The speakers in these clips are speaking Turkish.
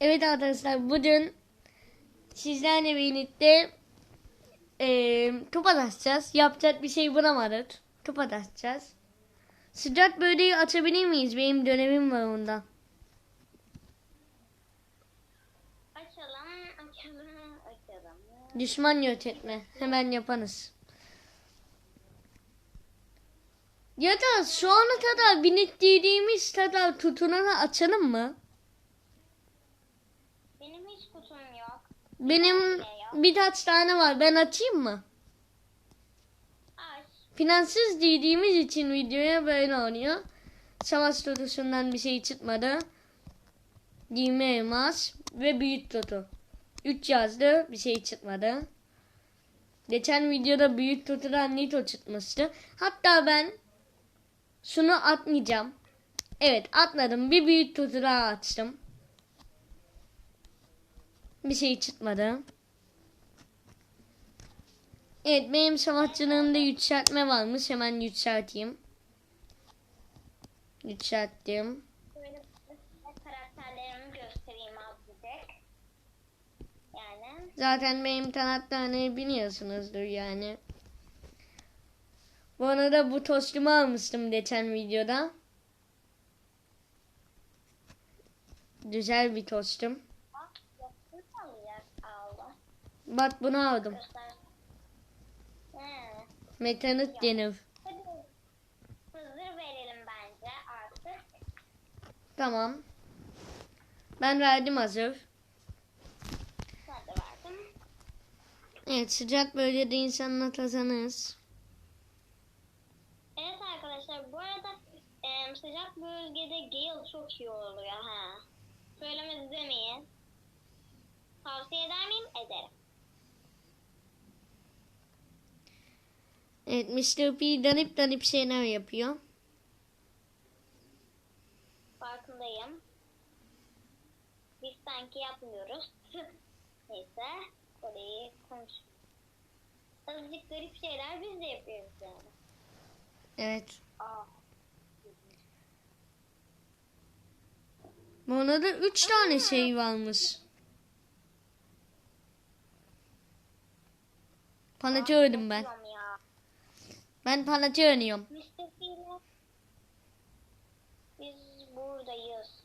Evet arkadaşlar bugün sizlerle birlikte eee kupa atacağız. Yapacak bir şey bulamadık. Kupa atacağız. Sıcak böreği açabilir miyiz? Benim dönemim var ondan. Açalım, açalım, açalım. Düşman yönetme. Hemen yaparız. Ya da şu ana kadar binittirdiğimiz kadar tutunanı açalım mı? Benim hiç kutum yok. Benim birkaç tane var. Ben açayım mı? Plansız dediğimiz için videoya böyle oluyor. Savaş totusundan bir şey çıkmadı. Dime elmas ve büyük totu. 3 yazdı bir şey çıkmadı. Geçen videoda büyük totudan Nito çıkmıştı. Hatta ben şunu atmayacağım. Evet atladım. Bir büyük totu daha açtım. Bir şey çıkmadı. Evet benim savaşçılığımda yükseltme varmış. Hemen yükselteyim. Yükselttim. Zaten benim kanatlarını biliyorsunuzdur yani. Bu arada bu tostumu almıştım geçen videoda. Güzel bir tostum. Bak, yaptın alacak aldım. Bak bunu aldım. He. Metanit verelim bence artık. Tamam. Ben verdim hazır. Evet sıcak bölgede insanla kazanırız. Evet arkadaşlar bu arada em, sıcak bölgede Gale çok iyi oluyor ha. Söylemedi demeyin. Tavsiye eder miyim? Ederim. Evet Mr. P danip danip şeyler yapıyor. Farkındayım. Biz sanki yapmıyoruz. Neyse. Orayı konuş. Azıcık garip şeyler biz de yapıyoruz yani. Evet. Aa. Bu arada 3 tane şey varmış. Panacı ördüm ben. Ben panacı oynuyorum. Mr. File. Biz buradayız.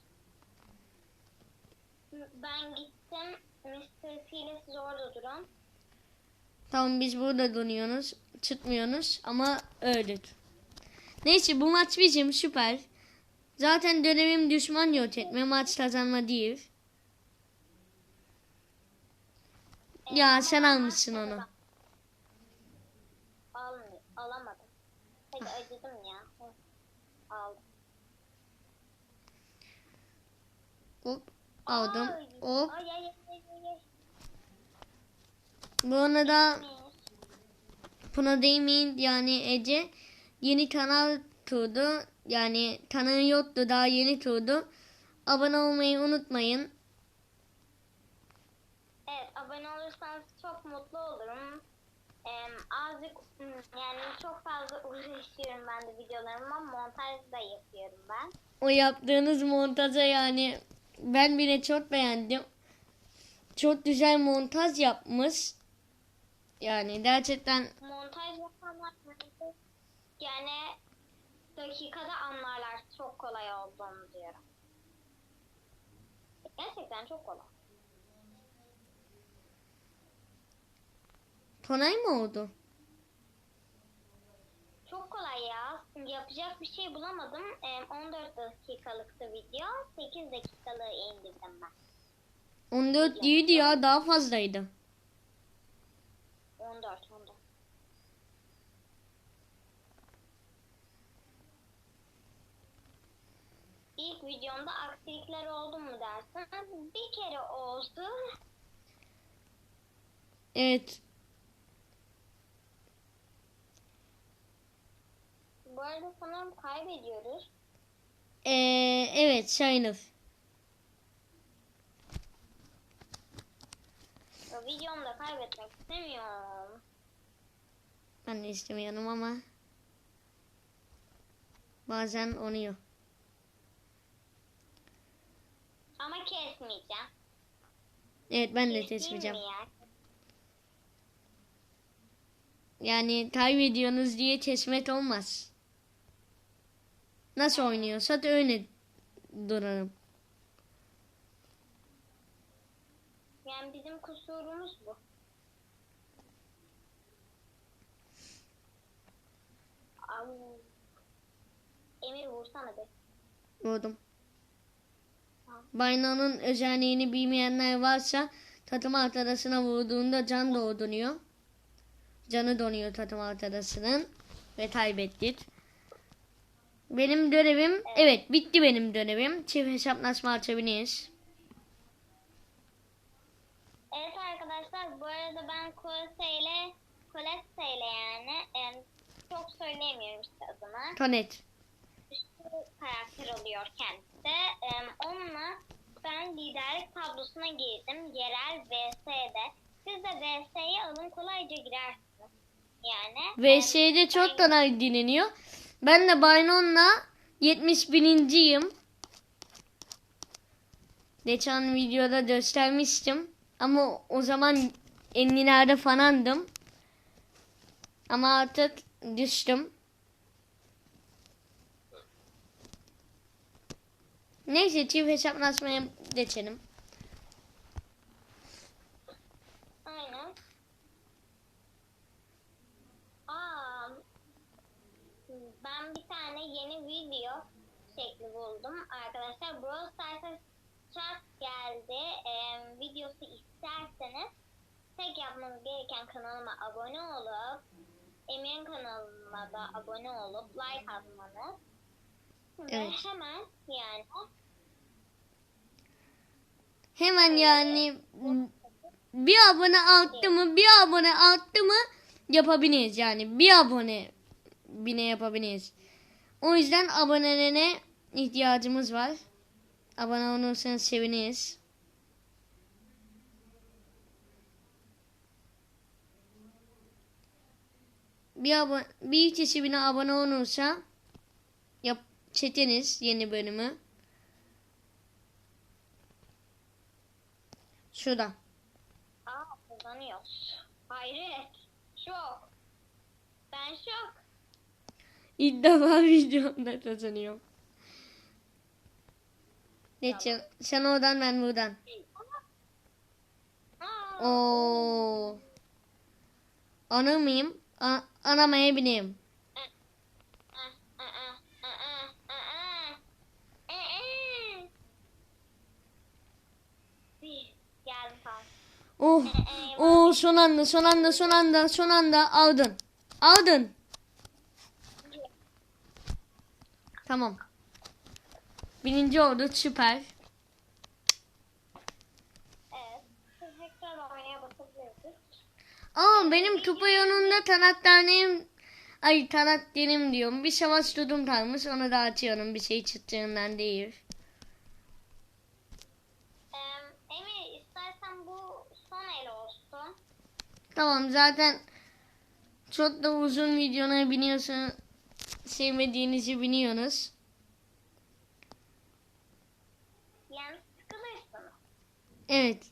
Ben gittim. Mr. File siz orada durun. Tamam biz burada duruyoruz. Çıkmıyoruz ama öldük. Neyse bu maç bizim süper. Zaten dönemim düşman yok etme maç kazanma değil. Ya sen almışsın onu. Hadi acıdım ya. Aldım. Hop aldım. Ay, Hop. Ay ay ay ay ay. Bu arada. Puna Demin yani Ece yeni kanal kurdu. Yani kanalı yoktu daha yeni kurdu. Abone olmayı unutmayın. Evet abone olursanız çok mutlu olurum. Azıcık hmm, yani çok fazla uğraşıyorum ben de videolarıma. Montaj da yapıyorum ben. O yaptığınız montaja yani ben bile çok beğendim. Çok güzel montaj yapmış. Yani gerçekten Montaj yapanlar yani dakikada anlarlar çok kolay olduğunu diyorum. Gerçekten çok kolay. Tonay mı oldu? Çok kolay ya. Yapacak bir şey bulamadım. Em, 14 dakikalıktı video. 8 dakikalığı indirdim ben. 14 değildi ya daha fazlaydı. 14, 14. İlk videomda aksilikler oldu mu dersin? Bir kere oldu. Evet. Bu arada sanırım kaybediyoruz. Ee, evet. O videomda kaybetmek istemiyorum. Ben de istemiyorum ama bazen oluyor. Ama kesmeyeceğim. Evet ben de kesmeyeceğim. ya? Yani kaybediyorsunuz diye kesmek olmaz. Nasıl oynuyorsa da öyle durarım. Yani bizim kusurumuz bu. Au. Emir vursana be. Vurdum. Baynanın özelliğini bilmeyenler varsa tatım arkadaşına vurduğunda can doğduruyor. Canı donuyor tatım arkadaşının ve kaybettik. Benim görevim evet bitti benim görevim. Çift hesaplaşma açabiliriz. Evet arkadaşlar bu arada ben Colette ile Colette ile yani em, çok söyleyemiyorum işte adını. Tonet. Güçlü karakter oluyor kendisi. Em, onunla ben liderlik tablosuna girdim. Yerel VS'de. Siz de VS'ye alın kolayca girersiniz. Yani. VS'de çok kolay dinleniyor. Ben de Baynon'la 71.yim. Geçen videoda göstermiştim. Ama o zaman 50'lerde falandım. Ama artık düştüm. Neyse çift hesaplaşmaya geçelim. Aynen. Aa, ben bir tane yeni video şekli buldum arkadaşlar. Brawl Stars'a chat geldi. Ee, videosu isterseniz tek yapmanız gereken kanalıma abone olup Emir'in kanalıma da abone olup like atmanız. Ve Evet. hemen yani Hemen yani bir abone arttı mı bir abone arttı mı yapabiliriz yani bir abone bine yapabiliriz. O yüzden abonelerine ihtiyacımız var. Abone olursanız seviniriz. Bir, abone, bir kişi bine abone olursa yap, çeteniz yeni bölümü. Şurada. aa kazanıyoruz. Hayret. Şok. Ben şok. İlk defa videomda kazanıyorum. Geçen sen oradan ben buradan. Oo. Ana mıyım? A- anamaya bineyim. Bir, Geldim tamam. Oh. Oh son anda son anda son anda son anda aldın. Aldın. Tamam. Birinci oldu süper. Aa benim kupa yolunda taraftarıyım. Ay taraftarım diyorum. Bir savaş tudum kalmış onu da açıyorum bir şey çıktığından değil. Emir istersen bu son el olsun. Tamam zaten çok da uzun videoları biliyorsun sevmediğinizi biliyorsunuz. Yani sıkılırsınız. Evet.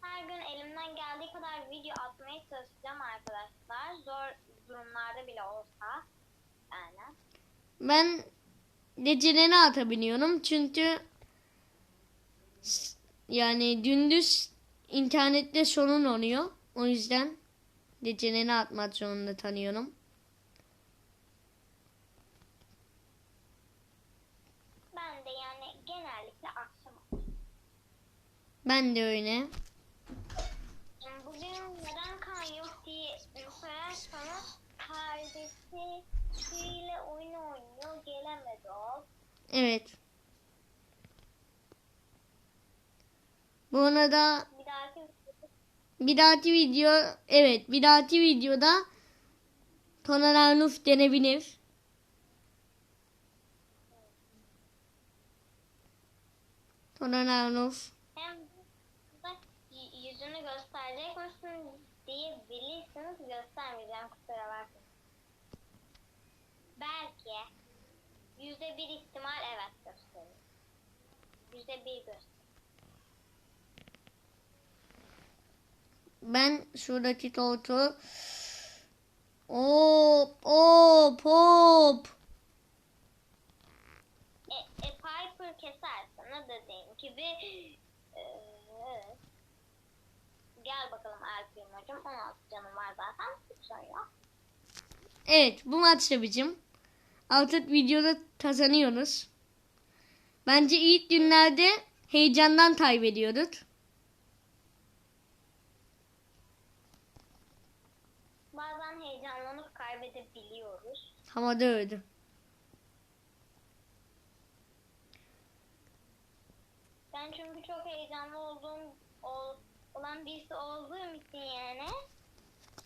Her gün elimden geldiği kadar video atmaya çalışacağım arkadaşlar. Zor durumlarda bile olsa. Yani. Ben geceleri atabiliyorum çünkü yani gündüz internette sorun oluyor. O yüzden geceleri atmak zorunda tanıyorum. Ben de yani genellikle akşam Ben de öyle. Bugün neden kan yok diye sorarsanız kardeşi oyun oynuyor gelemedi o. Evet. Bu arada Bir dahaki bir dahaki video evet bir dahaki videoda Tonar Arnuf denebilir. Tonar gösterecek misin diye bilirsiniz göstermeyeceğim kusura bakmayın. Belki yüzde bir ihtimal evet gösterir. Yüzde bir gösterir. ben şuradaki tortu hop hop hop E, e, Piper kesersen dediğim gibi e, gel bakalım hocam 16 canım var zaten sıçrıyor. Evet bu maç da bizim. Artık videoda kazanıyoruz. Bence ilk günlerde heyecandan kaybediyoruz. Bazen heyecanlanıp kaybedebiliyoruz. Havada öldü. Ben çünkü çok heyecanlı olduğum ol, olan birisi olduğum için yani.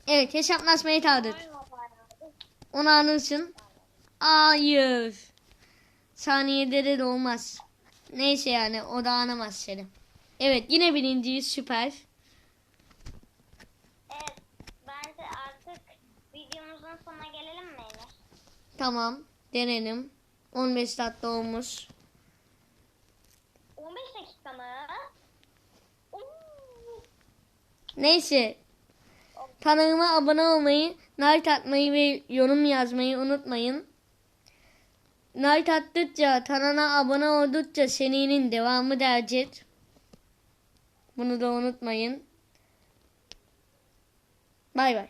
Evet hesaplaşmayı. Oyun bayağı- Onu anırsın. Hayır. Saniyede de olmaz. Neyse yani o da anamaz seni. Evet yine birinciyiz süper. Evet bence artık videomuzun sonuna gelelim mi Emir? Tamam denelim. 15 dakika olmuş. 15 dakika mı? Oo. Neyse. Kanalıma abone olmayı, like atmayı ve yorum yazmayı unutmayın. Like attıkça, kanala abone oldukça serinin devamı gelecek. Bunu da unutmayın. Bay bay.